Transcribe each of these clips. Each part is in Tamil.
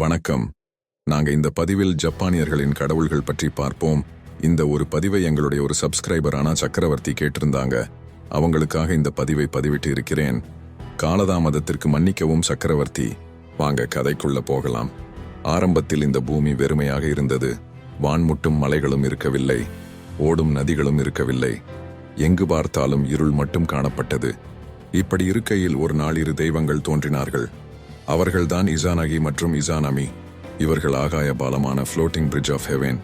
வணக்கம். நாங்க இந்த பதிவில் ஜப்பானியர்களின் கடவுள்கள் பற்றி பார்ப்போம். இந்த ஒரு பதிவை எங்களுடைய ஒரு சப்ஸ்கிரைபரான சக்கரவர்த்தி கேட்டிருந்தாங்க. அவங்களுக்காக இந்த பதிவை பதிவிட்டு இருக்கிறேன். காலதாமதத்திற்கு மன்னிக்கவும் சக்கரவர்த்தி. வாங்க கதைக்குள்ள போகலாம். ஆரம்பத்தில் இந்த பூமி வெறுமையாக இருந்தது. வான்முட்டும் மலைகளும் இருக்கவில்லை. ஓடும் நதிகளும் இருக்கவில்லை. எங்கு பார்த்தாலும் இருள் மட்டும் காணப்பட்டது. இப்படி இருக்கையில் ஒரு நாள் இரு தெய்வங்கள் தோன்றினார்கள். அவர்கள்தான் இசானகி மற்றும் இசானமி. இவர்கள் ஆகாய பாலமான ஃப்ளோட்டிங் பிரிட்ஜ் ஆஃப் ஹெவேன்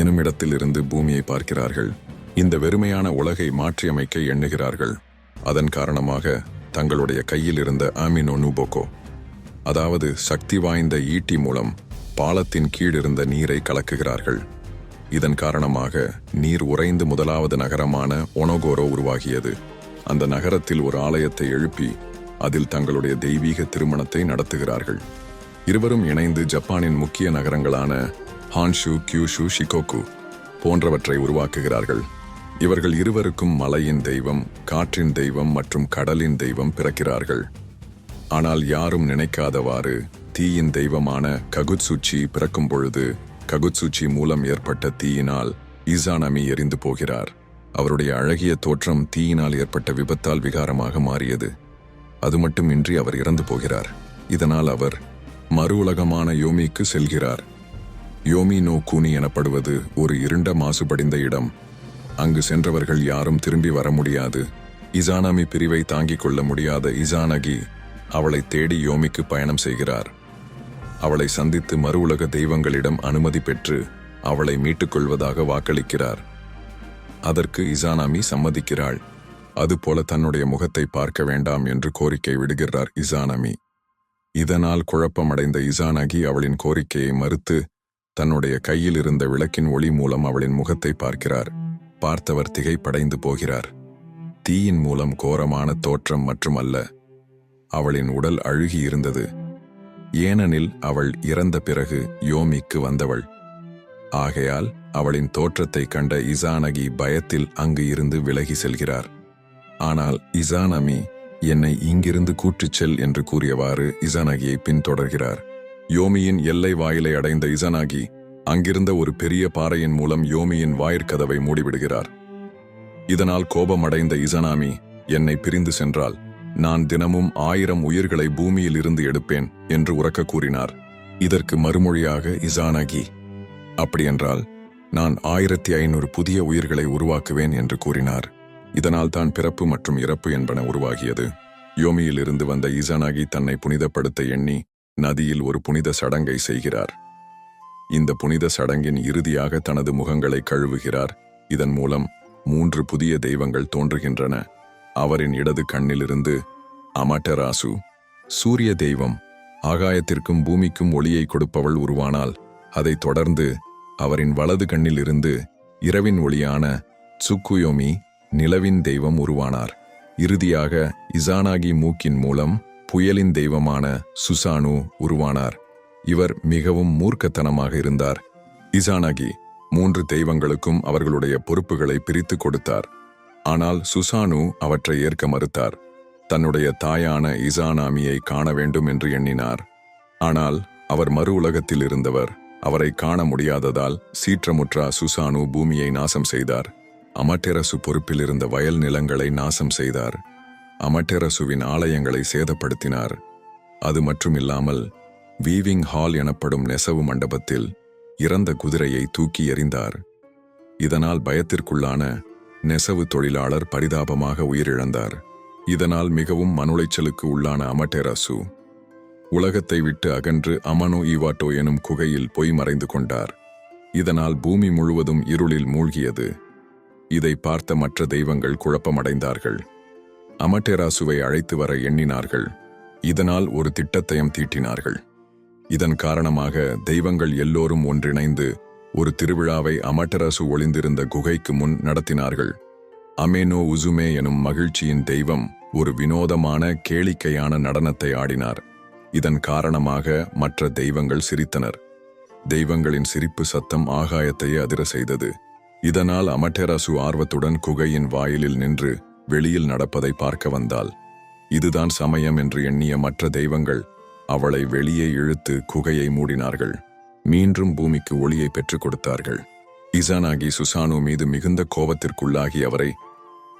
எனும் இடத்திலிருந்து பூமியை பார்க்கிறார்கள். இந்த வெறுமையான உலகை மாற்றியமைக்க எண்ணுகிறார்கள். அதன் காரணமாக தங்களுடைய கையில் இருந்த ஆமினோ நூபோகோ அதாவது சக்தி வாய்ந்த ஈட்டி மூலம் பாலத்தின் கீழிருந்த நீரை கலக்குகிறார்கள். இதன் காரணமாக நீர் உறைந்து முதலாவது நகரமான ஒனோகோரோ உருவாகியது. அந்த நகரத்தில் ஒரு ஆலயத்தை எழுப்பி அதில் தங்களுடைய தெய்வீக திருமணத்தை நடத்துகிறார்கள். இருவரும் இணைந்து ஜப்பானின் முக்கிய நகரங்களான ஹான்ஷு கியூஷு ஷிகோகு போன்றவற்றை உருவாக்குகிறார்கள். இவர்கள் இருவருக்கும் மலையின் தெய்வம் காற்றின் தெய்வம் மற்றும் கடலின் தெய்வம் பிறக்கிறார்கள். ஆனால் யாரும் நினைக்காதவாறு தீயின் தெய்வமான ககுத்சுச்சி பிறக்கும் பொழுது ககுத்சுச்சி மூலம் ஏற்பட்ட தீயினால் ஈசானமி எரிந்து போகிறார். அவருடைய அழகிய தோற்றம் தீயினால் ஏற்பட்ட விபத்தால் விகாரமாக மாறியது. அது மட்டுமின்றி அவர் இறந்து போகிறார். இதனால் அவர் மறு உலகமான யோமிக்கு செல்கிறார். யோமி நோ கூனி எனப்படுவது ஒரு இருண்ட மாசுபடிந்த இடம். அங்கு சென்றவர்கள் யாரும் திரும்பி வர முடியாது. இசானாமி பிரிவை தாங்கிக் கொள்ள முடியாத இசானகி அவளை தேடி யோமிக்கு பயணம் செய்கிறார். அவளை சந்தித்து மறு உலக தெய்வங்களிடம் அனுமதி பெற்று அவளை மீட்டுக்கொள்வதாக வாக்களிக்கிறார். அதற்கு இசானாமி சம்மதிக்கிறாள். அதுபோல தன்னுடைய முகத்தை பார்க்க வேண்டாம் என்று கோரிக்கை விடுகிறார் இசானமி. இதனால் குழப்பமடைந்த இசானகி அவளின் கோரிக்கையை மறுத்து தன்னுடைய கையில் இருந்த விளக்கின் ஒளி மூலம் அவளின் முகத்தை பார்க்கிறார். பார்த்தவர் திகைப்படைந்து போகிறார். தீயின் மூலம் கோரமான தோற்றம் மட்டுமல்ல அவளின் உடல் அழுகி இருந்தது. ஏனெனில் அவள் இறந்த பிறகு யோமிக்கு வந்தவள். ஆகையால் அவளின் தோற்றத்தை கண்ட இசானகி பயத்தில் அங்கு இருந்து விலகி செல்கிறார். ஆனால் இசானமி என்னை இங்கிருந்து கூட்டிச் செல் என்று கூறியவாறு இசானகியை பின்தொடர்கிறார். யோமியின் எல்லை வாயிலை அடைந்த இசானாகி அங்கிருந்த ஒரு பெரிய பாறையின் மூலம் யோமியின் வாயிற்கதவை மூடிவிடுகிறார். இதனால் கோபமடைந்த இசனாமி என்னை பிரிந்து சென்றால் நான் தினமும் ஆயிரம் உயிர்களை பூமியில் இருந்து எடுப்பேன் என்று உறக்க கூறினார். இதற்கு மறுமொழியாக இசானகி அப்படியென்றால் நான் ஆயிரத்தி ஐநூறு புதிய உயிர்களை உருவாக்குவேன் என்று கூறினார். இதனால் தான் பிறப்பு மற்றும் இறப்பு என்பன உருவாகியது. யோமியில் இருந்து வந்த ஈசானாகி தன்னை புனிதப்படுத்த எண்ணி நதியில் ஒரு புனித சடங்கை செய்கிறார். இந்த புனித சடங்கின் இறுதியாக தனது முகங்களை கழுவுகிறார். இதன் மூலம் மூன்று புதிய தெய்வங்கள் தோன்றுகின்றன. அவரின் இடது கண்ணிலிருந்து அமட்டராசு சூரிய தெய்வம் ஆகாயத்திற்கும் பூமிக்கும் ஒளியை கொடுப்பவள் உருவானால் அதைத் தொடர்ந்து அவரின் வலது கண்ணிலிருந்து இரவின் ஒளியான சுக்குயோமி நிலவின் தெய்வம் உருவானார். இறுதியாக இசானாகி மூக்கின் மூலம் புயலின் தெய்வமான சுசானு உருவானார். இவர் மிகவும் மூர்க்கத்தனமாக இருந்தார். இசானாகி மூன்று தெய்வங்களுக்கும் அவர்களுடைய பொறுப்புகளை பிரித்து கொடுத்தார். ஆனால் சுசானு அவற்றை ஏற்க மறுத்தார். தன்னுடைய தாயான இசானாமியை காண வேண்டும் என்று எண்ணினார். ஆனால் அவர் மறு உலகத்தில் இருந்தவர் அவரை காண முடியாததால் சீற்றமுற்றா சுசானு பூமியை நாசம் செய்தார். அமட்டெரசு பொறுப்பில் இருந்த வயல் நிலங்களை நாசம் செய்தார். அமட்டெரசுவின் ஆலயங்களை சேதப்படுத்தினார். அது மட்டுமில்லாமல் வீவிங் ஹால் எனப்படும் நெசவு மண்டபத்தில் இறந்த குதிரையை தூக்கி எறிந்தார். இதனால் பயத்திற்குள்ளான நெசவு தொழிலாளர் பரிதாபமாக உயிரிழந்தார். இதனால் மிகவும் மனுளைச்சலுக்கு உள்ளான அமட்டெரசு உலகத்தை விட்டு அகன்று அமனோ ஈவாட்டோ எனும் குகையில் பொய் மறைந்து கொண்டார். இதனால் பூமி முழுவதும் இருளில் மூழ்கியது. இதை பார்த்த மற்ற தெய்வங்கள் குழப்பமடைந்தார்கள். அமட்டேராசுவை அழைத்து வர எண்ணினார்கள். இதனால் ஒரு திட்டத்தையும் தீட்டினார்கள். இதன் காரணமாக தெய்வங்கள் எல்லோரும் ஒன்றிணைந்து ஒரு திருவிழாவை அமட்டரசு ஒளிந்திருந்த குகைக்கு முன் நடத்தினார்கள். அமேனோ உசுமே எனும் மகிழ்ச்சியின் தெய்வம் ஒரு வினோதமான கேளிக்கையான நடனத்தை ஆடினார். இதன் காரணமாக மற்ற தெய்வங்கள் சிரித்தனர். தெய்வங்களின் சிரிப்பு சத்தம் ஆகாயத்தையே அதிர செய்தது. இதனால் அமட்டேராசு ஆர்வத்துடன் குகையின் வாயிலில் நின்று வெளியில் நடப்பதை பார்க்க வந்தாள். இதுதான் சமயம் என்று எண்ணிய மற்ற தெய்வங்கள் அவளை வெளியே இழுத்து குகையை மூடினார்கள். மீண்டும் பூமிக்கு ஒளியை பெற்றுக் கொடுத்தார்கள். இசானாகி சுசானு மீது மிகுந்த கோபத்திற்குள்ளாகி அவரை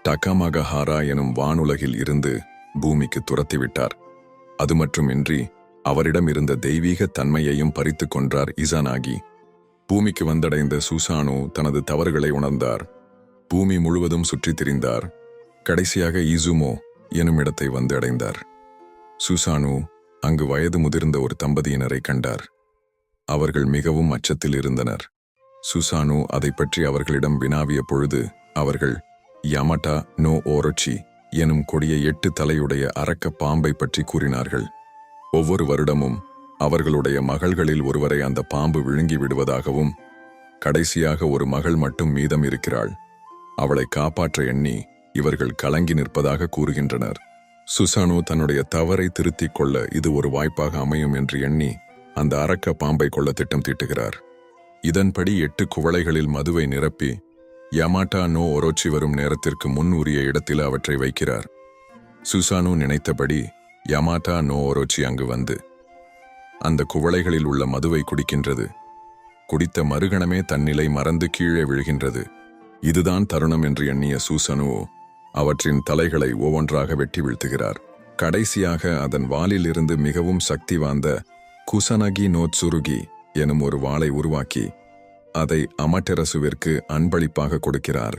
டகமகஹாரா எனும் வானுலகில் இருந்து பூமிக்கு துரத்திவிட்டார். அது மட்டுமின்றி அவரிடம் இருந்த தெய்வீக தன்மையையும் பறித்து கொன்றார் இசானாகி. பூமிக்கு வந்தடைந்த சுசானு தனது தவறுகளை உணர்ந்தார். பூமி முழுவதும் சுற்றித் திரிந்தார். கடைசியாக ஈசுமோ எனும் இடத்தை வந்து அடைந்தார். சுசானு அங்கு வயது முதிர்ந்த ஒரு தம்பதியினரை கண்டார். அவர்கள் மிகவும் அச்சத்தில் இருந்தனர். சுசானு அதை பற்றி அவர்களிடம் வினாவிய பொழுது அவர்கள் யமட்டா நோ ஓரச்சி எனும் கொடிய எட்டு தலையுடைய அரக்க பாம்பை பற்றி கூறினார்கள். ஒவ்வொரு வருடமும் அவர்களுடைய மகள்களில் ஒருவரை அந்த பாம்பு விழுங்கி விடுவதாகவும் கடைசியாக ஒரு மகள் மட்டும் மீதம் இருக்கிறாள். அவளை காப்பாற்ற எண்ணி இவர்கள் கலங்கி நிற்பதாக கூறுகின்றனர். சுசானு தன்னுடைய தவறை திருத்திக் கொள்ள இது ஒரு வாய்ப்பாக அமையும் என்று எண்ணி அந்த அரக்க பாம்பை கொள்ள திட்டம் தீட்டுகிறார். இதன்படி எட்டு குவளைகளில் மதுவை நிரப்பி யமாட்டா நோ ஒரோச்சி வரும் நேரத்திற்கு முன் உரிய இடத்தில் அவற்றை வைக்கிறார். சுசானு நினைத்தபடி யமாட்டா நோ ஒரோச்சி அங்கு வந்து அந்த குவளைகளில் உள்ள மதுவை குடிக்கின்றது. குடித்த மறுகணமே தன்னிலை மறந்து கீழே விழுகின்றது. இதுதான் தருணம் என்று எண்ணிய சூசனுவோ அவற்றின் தலைகளை ஒவ்வொன்றாக வெட்டி வீழ்த்துகிறார். கடைசியாக அதன் வாலிலிருந்து மிகவும் சக்தி வாய்ந்த குசனகி நோத்சுருகி எனும் ஒரு வாளை உருவாக்கி அதை அமட்டெரசுவிற்கு அன்பளிப்பாக கொடுக்கிறார்.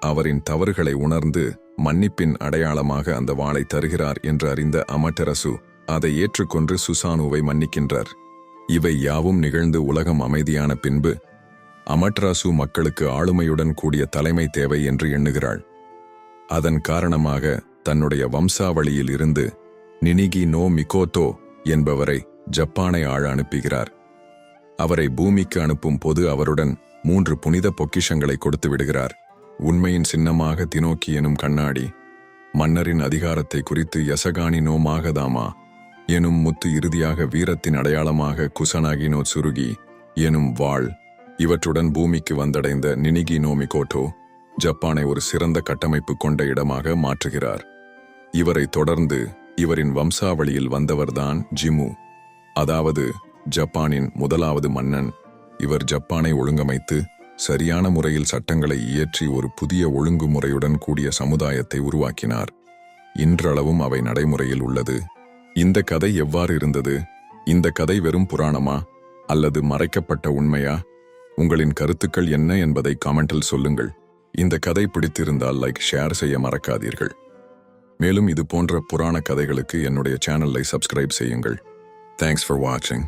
அவரின் தவறுகளை உணர்ந்து மன்னிப்பின் அடையாளமாக அந்த வாளை தருகிறார் என்று அறிந்த அமட்டெரசு அதை ஏற்றுக்கொண்டு சுசானுவை மன்னிக்கின்றார். இவை யாவும் நிகழ்ந்து உலகம் அமைதியான பின்பு அமட்ராசு மக்களுக்கு ஆளுமையுடன் கூடிய தலைமை தேவை என்று எண்ணுகிறாள். அதன் காரணமாக தன்னுடைய வம்சாவளியில் இருந்து நினிகி நோ மிகோத்தோ என்பவரை ஜப்பானை ஆள அனுப்புகிறார். அவரை பூமிக்கு அனுப்பும் போது அவருடன் மூன்று புனித பொக்கிஷங்களை கொடுத்து விடுகிறார். உண்மையின் சின்னமாக தினோக்கி எனும் கண்ணாடி மன்னரின் அதிகாரத்தை குறித்து யசகானி நோ மாகதாமா எனும் முத்து இறுதியாக வீரத்தின் அடையாளமாக குசனாகினோ சுருகி எனும் வாள் இவற்றுடன் பூமிக்கு வந்தடைந்த நினிகி நோமிகோட்டோ ஜப்பானை ஒரு சிறந்த கட்டமைப்பு கொண்ட இடமாக மாற்றுகிறார். இவரை தொடர்ந்து இவரின் வம்சாவளியில் வந்தவர்தான் ஜிமு. அதாவது ஜப்பானின் முதலாவது மன்னன். இவர் ஜப்பானை ஒழுங்கமைத்து சரியான முறையில் சட்டங்களை இயற்றி ஒரு புதிய ஒழுங்குமுறையுடன் கூடிய சமுதாயத்தை உருவாக்கினார். இன்றளவும் அவை நடைமுறையில் உள்ளது. இந்த கதை எவ்வாறு இருந்தது? இந்த கதை வெறும் புராணமா? அல்லது மறைக்கப்பட்ட உண்மையா? உங்களின் கருத்துக்கள் என்ன என்பதை காமெண்டில் சொல்லுங்கள். இந்த கதை பிடித்திருந்தால் லைக் ஷேர் செய்ய மறக்காதீர்கள். மேலும் இது போன்ற புராண கதைகளுக்கு என்னுடைய சேனலை சப்ஸ்கிரைப் செய்யுங்கள். தேங்க்ஸ் ஃபார் வாட்சிங்